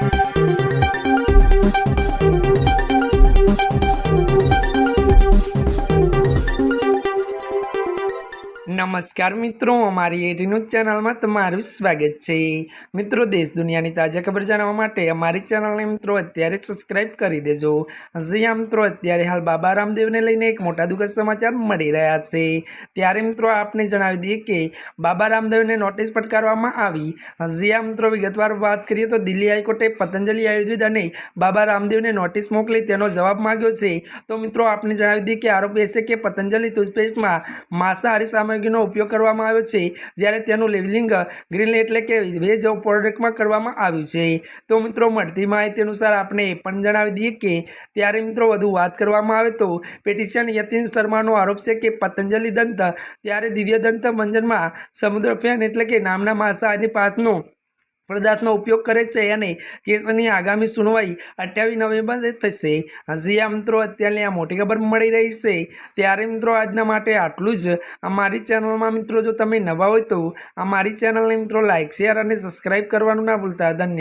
Thank you. નમસ્કાર મિત્રો, અમારી એટી ન્યૂઝ ચેનલમાં તમારું સ્વાગત છે. મિત્રો, દેશ દુનિયાની તાજા ખબર જાણવા માટે અમારી ચેનલને મિત્રો અત્યારે સબસ્ક્રાઇબ કરી દેજો. હજી આ મિત્રો, અત્યારે હાલ બાબા રામદેવને લઈને એક મોટા દુઃખદ સમાચાર મળી રહ્યા છે. ત્યારે મિત્રો, આપને જણાવી દઈએ કે બાબા રામદેવને નોટિસ ફટકારવામાં આવી. આ મિત્રો, વિગતવાર વાત કરીએ તો દિલ્હી હાઈકોર્ટે પતંજલિ આયુર્વેદ અને બાબા રામદેવને નોટિસ મોકલી તેનો જવાબ માગ્યો છે. તો મિત્રો, આપને જણાવી દઈએ કે આરોપ એ કે પતંજલિ ટૂથપેસ્ટમાં માંસાહારી સામગ્રીનો ઉપયોગ કરવામાં આવ્યો છે, જ્યારે તેનું લેબલિંગ ગ્રીન એટલે કે વેજ પ્રોડક્ટમાં કરવામાં આવ્યું છે. તો મિત્રો, મળતી માહિતી અનુસાર આપણે એ પણ જણાવી દઈએ કે, ત્યારે મિત્રો વધુ વાત કરવામાં આવે તો પેટિશન યતિન શર્માનો આરોપ છે કે પતંજલિ દંત ત્યારે દિવ્ય દંત મંજનમાં સમુદ્રફેન એટલે કે નામના માંસાહારી પાથનો પદાર્થનો ઉપયોગ કરે છે અને કેસની આગામી સુનવાઈ અઠ્યાવીસ નવેમ્બરે થશે. હજી આ મિત્રો અત્યારની આ મોટી ખબર મળી રહી છે. ત્યારે મિત્રો આજના માટે આટલું જ. અમારી ચેનલમાં મિત્રો જો તમે નવા હોય તો અમારી ચેનલને મિત્રો લાઇક શેર અને સબસ્ક્રાઈબ કરવાનું ના ભૂલતા. ધન્યવાદ.